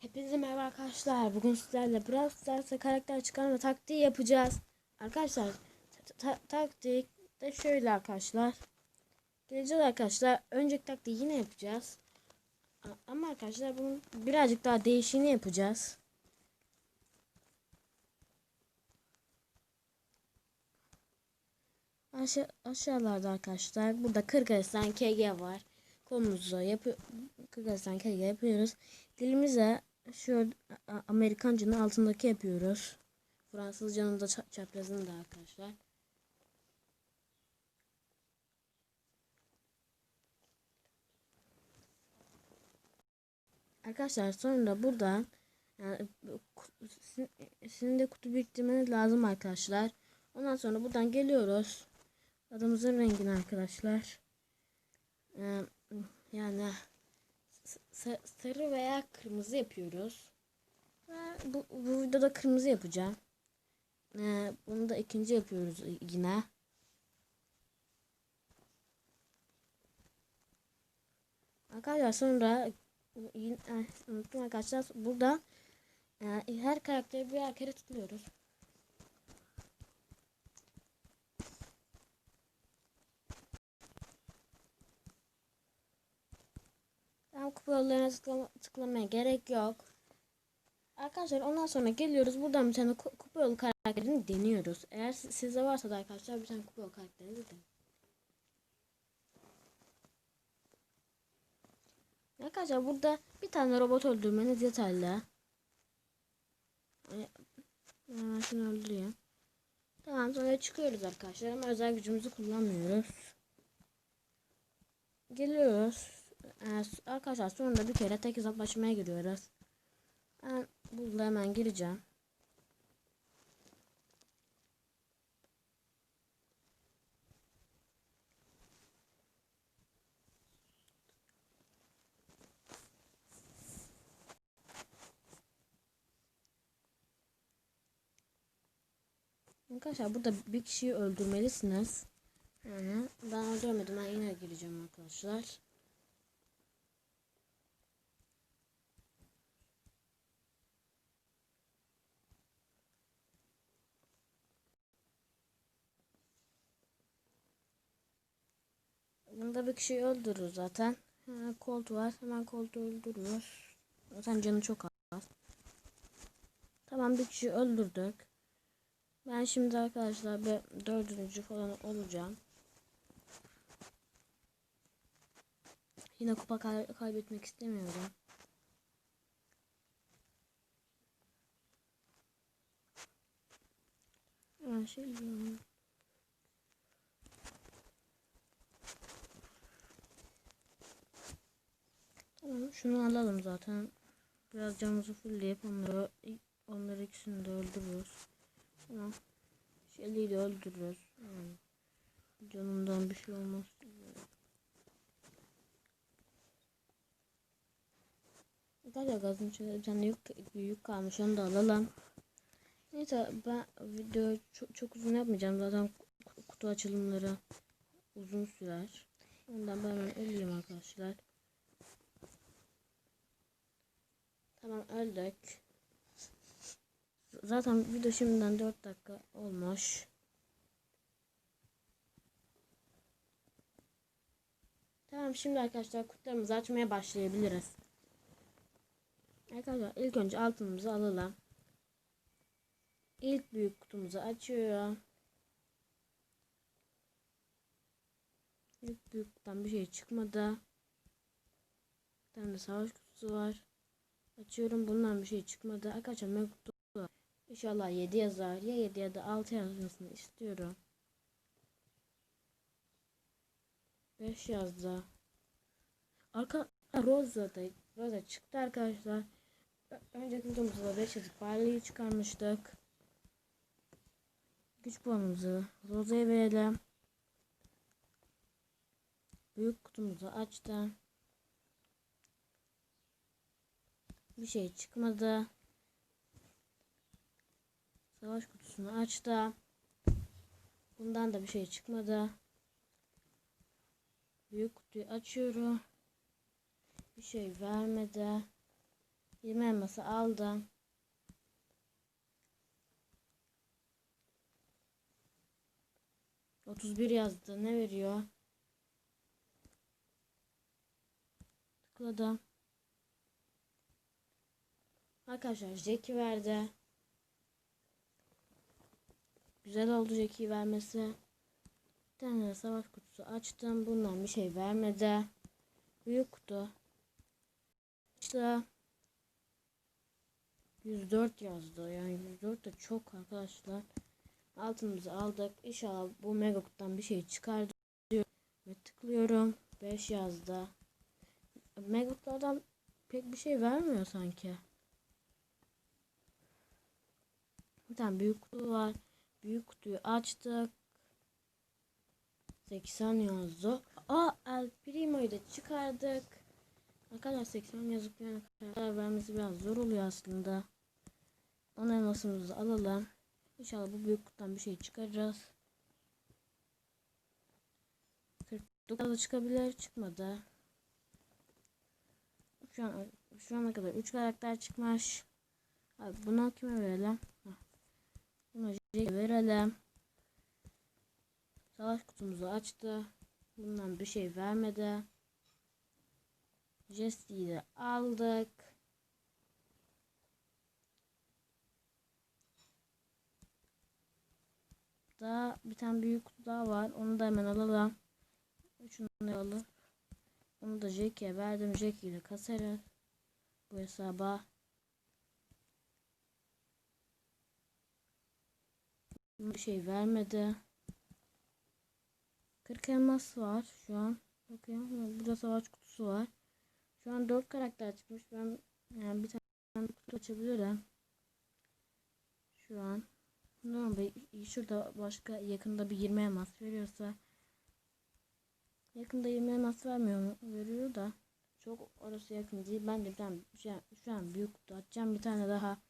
Hepinize merhaba arkadaşlar. Bugün sizlerle Brawl Stars'a karakter çıkarma taktiği yapacağız. Arkadaşlar ta- ta- taktik de şöyle arkadaşlar. Geleceğiz arkadaşlar. Önceki taktiği yine yapacağız. Ama arkadaşlar bunun birazcık daha değişini yapacağız. Aşağı, aşağılarda arkadaşlar burada Kırgızistan KG var. Kolumuzu yapı Kırgızistan KG yapıyoruz. Dilimize A- Amerikancının altındaki yapıyoruz. Fransızcanın da ça- çaprazını da arkadaşlar. Arkadaşlar sonra buradan yani, ku- sizin- de kutu biriktirmeniz lazım arkadaşlar. Ondan sonra buradan geliyoruz. Adımızın rengini arkadaşlar. Ee, yani sarı veya kırmızı yapıyoruz. Bu, bu videoda kırmızı yapacağım. Ee, bunu da ikinci yapıyoruz yine. Arkadaşlar sonra yine, eh, unuttum arkadaşlar burada e, her karakteri birer kere tıklıyoruz. Tam kupa yollarına tıklama, tıklamaya gerek yok. Arkadaşlar ondan sonra geliyoruz. Buradan bir tane ku- kupa yolu karakterini deniyoruz. Eğer si- sizde varsa da arkadaşlar bir tane kupa yolu karakterini de deneyin. Arkadaşlar burada bir tane robot öldürmeniz yeterli. Hemen şunu öldüreyim. Tamam sonra çıkıyoruz arkadaşlar ama özel gücümüzü kullanmıyoruz. Geliyoruz. Ee, arkadaşlar sonunda bir kere tek hesaplaşmaya giriyoruz. Ben burada hemen gireceğim. Arkadaşlar burada bir kişiyi öldürmelisiniz. Yani ben öldürmedim. Ben yine gireceğim arkadaşlar. Bunda bir kişiyi öldürür zaten. Ha, Colt var. Hemen Colt'u öldürüyor. Zaten canı çok az. Tamam bir kişiyi öldürdük. Ben şimdi arkadaşlar bir dördüncü falan olacağım. Yine kupa kay- kaybetmek istemiyorum. Ha, şey diyorum. Şunu alalım zaten. Biraz canımızı fullleyip onları onları ikisini de öldürürüz. Tamam. Shelly'i de öldürürüz. Yani canımdan bir şey olmaz. Galiba gazın içinde tane yük, yük kalmış onu da alalım. Neyse ben video çok, çok uzun yapmayacağım zaten ku- kutu açılımları uzun sürer. Ondan ben öleyim arkadaşlar. Tamam öldük. Zaten video şimdiden 4 dakika olmuş. Tamam şimdi arkadaşlar kutularımızı açmaya başlayabiliriz. Arkadaşlar ilk önce altınımızı alalım. İlk büyük kutumuzu açıyor. İlk büyük kutudan bir şey çıkmadı. Bir tane savaş kutusu var. Açıyorum bundan bir şey çıkmadı. Arkadaşlar mektup. İnşallah 7 yazar. Ya 7 ya da 6 yazmasını istiyorum. 5 yazdı. Arka Rosa da Rosa çıktı arkadaşlar. Önceki videomuzda da 5 yazıp Barley'i çıkarmıştık. Güç puanımızı Rosa'ya verelim. Büyük kutumuzu açtım. Bir şey çıkmadı. Savaş kutusunu açtı. Bundan da bir şey çıkmadı. Büyük kutuyu açıyorum. Bir şey vermedi. 20 elması aldım. Otuz bir yazdı. Ne veriyor? Tıkladım. Arkadaşlar Jack'i verdi. Güzel oldu Jack'i vermesi. Bir tane savaş kutusu açtım. Bundan bir şey vermedi. Büyük kutu. İşte 104 yazdı. Yani 104 de çok arkadaşlar. Altımızı aldık. İnşallah bu mega kutudan bir şey çıkar. Ve tıklıyorum. 5 yazdı. Mega kutulardan pek bir şey vermiyor sanki. Bir tane büyük kutu var. Büyük kutuyu açtık. 80 yazdı. Aa El Primo'yu da çıkardık. Arkadaşlar 80 yazıp yani karar vermesi biraz zor oluyor aslında. Onun elmasımızı alalım. İnşallah bu büyük kutudan bir şey çıkaracağız. 49 da çıkabilir. Çıkmadı. Şu an şu ana kadar 3 karakter çıkmış. Abi bunu kime verelim? Verelim. Savaş kutumuzu açtı. Bundan bir şey vermedi. Jesse'yi de aldık. Daha bir tane büyük kutu daha var. Onu da hemen alalım. Şunu da alalım. Onu da Jack'e verdim. Jack ile kasarız. Bu hesaba. Bir şey vermedi. 40 elmas var şu an. Bakayım. Burada savaş kutusu var. Şu an 4 karakter çıkmış. Ben yani bir tane kutu açabilirim. Şu an. Normal şurada başka yakında bir 20 elmas veriyorsa yakında 20 elmas vermiyor mu? Veriyor da çok orası yakın değil. Ben de bir tane şu an, şu an büyük kutu açacağım. Bir tane daha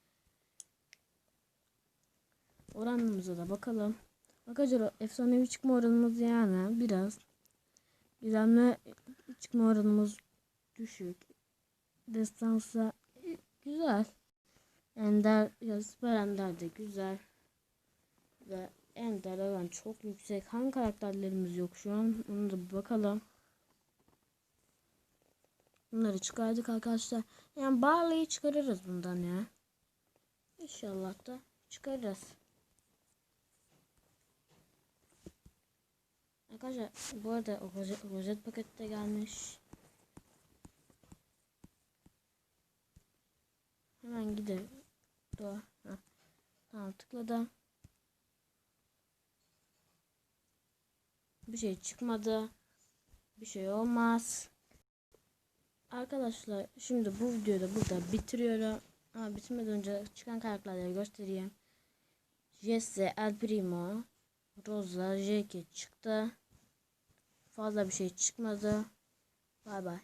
oranımıza da bakalım. Arkadaşlar efsanevi çıkma oranımız yani biraz gizemli çıkma oranımız düşük. Destansa güzel. Ender ya süper ender de güzel. Ve ender oran çok yüksek. Hangi karakterlerimiz yok şu an? Onu da bakalım. Bunları çıkardık arkadaşlar. Yani Barley'i çıkarırız bundan ya. İnşallah da çıkarırız. Arkadaşlar bu arada o rozet, rozet pakette gelmiş. Hemen gidelim. Doğa. Ha. Tamam tıkladım. Bir şey çıkmadı. Bir şey olmaz. Arkadaşlar şimdi bu videoyu da burada bitiriyorum. Ama bitirmeden önce çıkan karakterleri göstereyim. Jesse, El Primo, Rosa, Jake çıktı. Fazla bir şey çıkmadı. Bay bay.